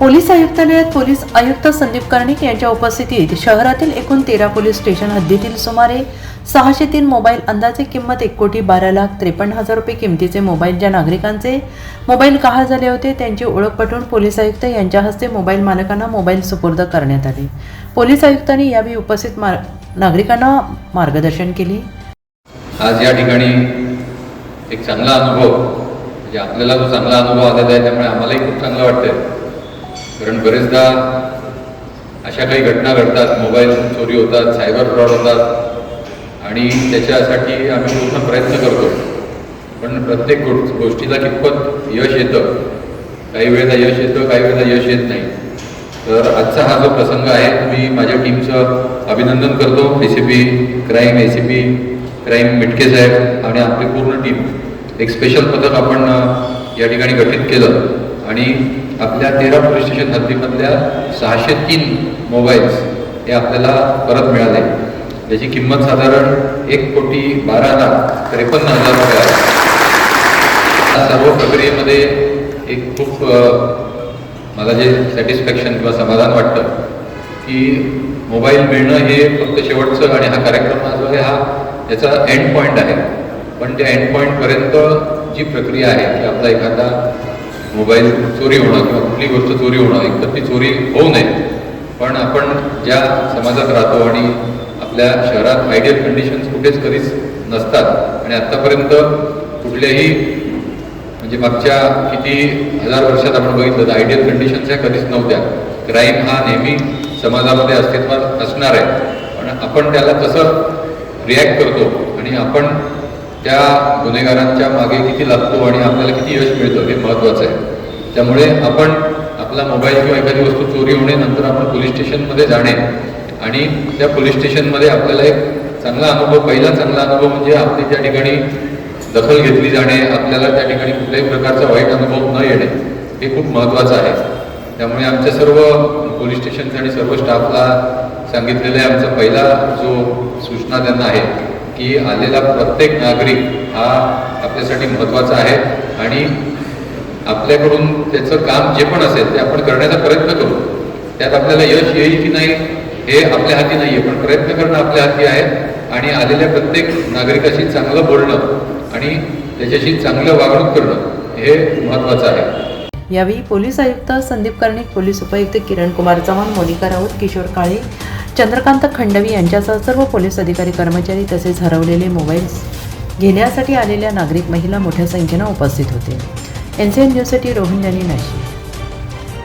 Police आयुक्तालयात police आयुक्त संदीप कर्णिक यांच्या उपस्थितीत शहरातील एकूण तेरा पोलीस स्टेशन हद्दीतील सुमारे सहाशे तीन मोबाईल अंदाजे किंमत एक कोटी बारा लाख त्रेपन्न हजार रुपये किमतीचे मोबाईल ज्या नागरिकांचे मोबाईल गहाळ झाले होते त्यांची ओळख पटवून पोलीस आयुक्त यांच्या हस्ते मोबाईल मालकांना मोबाईल सुपूर्द करण्यात आले. पोलीस आयुक्तांनी यावेळी उपस्थित मार नागरिकांना मार्गदर्शन केले. आज या ठिकाणी एक चांगला अनुभव म्हणजे आपल्याला जो चांगला अनुभव आलेला आहे त्यामुळे आम्हालाही खूप चांगलं वाटतं कारण बरेचदा अशा काही घटना घडतात. मोबाईल चोरी होतात सायबर फ्रॉड होतात. आणि त्याच्यासाठी आम्ही पूर्ण प्रयत्न करतो. पण प्रत्येक गो गोष्टीला कितपत यश येतं? काही वेळेला यश येतं काही वेळेला यश येत नाही. तर आजचा हा जो प्रसंग आहे मी माझ्या टीमचं अभिनंदन करतो. A C P crime A C P crime Mitke साहेब आणि आपली पूर्ण टीम एक स्पेशल पथक आपण या ठिकाणी गठीत केलं. आणि आपल्या तेरा पोलीस स्टेशन हद्दीमधल्या सहाशे तीन मोबाईल्स हे आपल्याला परत मिळाले. त्याची किंमत साधारण एक कोटी बारा लाख त्रेपन्न हजार रुपये आहे. या सर्व प्रक्रियेमध्ये एक खूप मला जे सॅटिस्फॅक्शन किंवा समाधान वाटतं की मोबाईल मिळणं हे फक्त शेवटचं आणि हा कार्यक्रम जो आहे हा याचा एंड पॉईंट आहे. पण त्या एंड पॉईंटपर्यंत जी प्रक्रिया आहे की आपला एखादा मोबाईल चोरी होणं किंवा कुठली गोष्ट चोरी होणं एकतर ती चोरी होऊ नये. पण आपण ज्या समाजात राहतो आणि आपल्या शहरात आयडियल कंडिशन्स कुठेच कधीच नसतात आणि आत्तापर्यंत कुठल्याही म्हणजे मागच्या किती हजार वर्षात आपण बघितलं तर आयडियल कंडिशन्स ह्या कधीच नव्हत्या. क्राईम हा नेहमी समाजामध्ये अस्तित्वात असणार आहे. पण आपण त्याला कसं रिॲक्ट करतो आणि आपण त्या गुन्हेगारांच्या मागे किती लागतो आणि आपल्याला किती यश मिळतं हे महत्त्वाचं आहे. त्यामुळे आपण आपला मोबाईल किंवा एखादी वस्तू चोरी होणे नंतर आपण पोलीस स्टेशनमध्ये जाणे आणि त्या पोलीस स्टेशनमध्ये आपल्याला एक चांगला अनुभव पहिला चांगला अनुभव म्हणजे आपली त्या ठिकाणी दखल घेतली जाणे आपल्याला त्या ठिकाणी कुठल्याही प्रकारचा वाईट अनुभव न येणे हे खूप महत्त्वाचं आहे. त्यामुळे आमच्या सर्व पोलीस स्टेशनचे आणि सर्व स्टाफला सांगितलेलं आहे आमचा पहिला जो सूचना त्यांना आहे की आलेला प्रत्येक नागरिक हा आपल्यासाठी महत्त्वाचा आहे आणि आपल्याकडून त्याचं काम जे पण असेल ते आपण करण्याचा प्रयत्न करू. त्यात आपल्याला यश येईल की नाही हे आपल्या हाती नाही आहे पण प्रयत्न करणं आपल्या हाती आहे आणि आलेल्या प्रत्येक नागरिकाशी चांगलं बोलणं आणि त्याच्याशी चांगलं वागणूक करणं हे महत्त्वाचं आहे. यावेळी पोलीस आयुक्त संदीप कर्णिक पोलीस उपायुक्त किरण कुमार चव्हाण मोनिका राऊत किशोर काळे चंद्रकांत खंडवी यांच्यासह सर्व पोलीस अधिकारी कर्मचारी तसेच हरवलेले मोबाईल्स घेण्यासाठी आलेल्या नागरिक महिला मोठ्या संख्येनं उपस्थित होते. एन सी एन न्यूजसाठी रोहन यांनी नाशिक.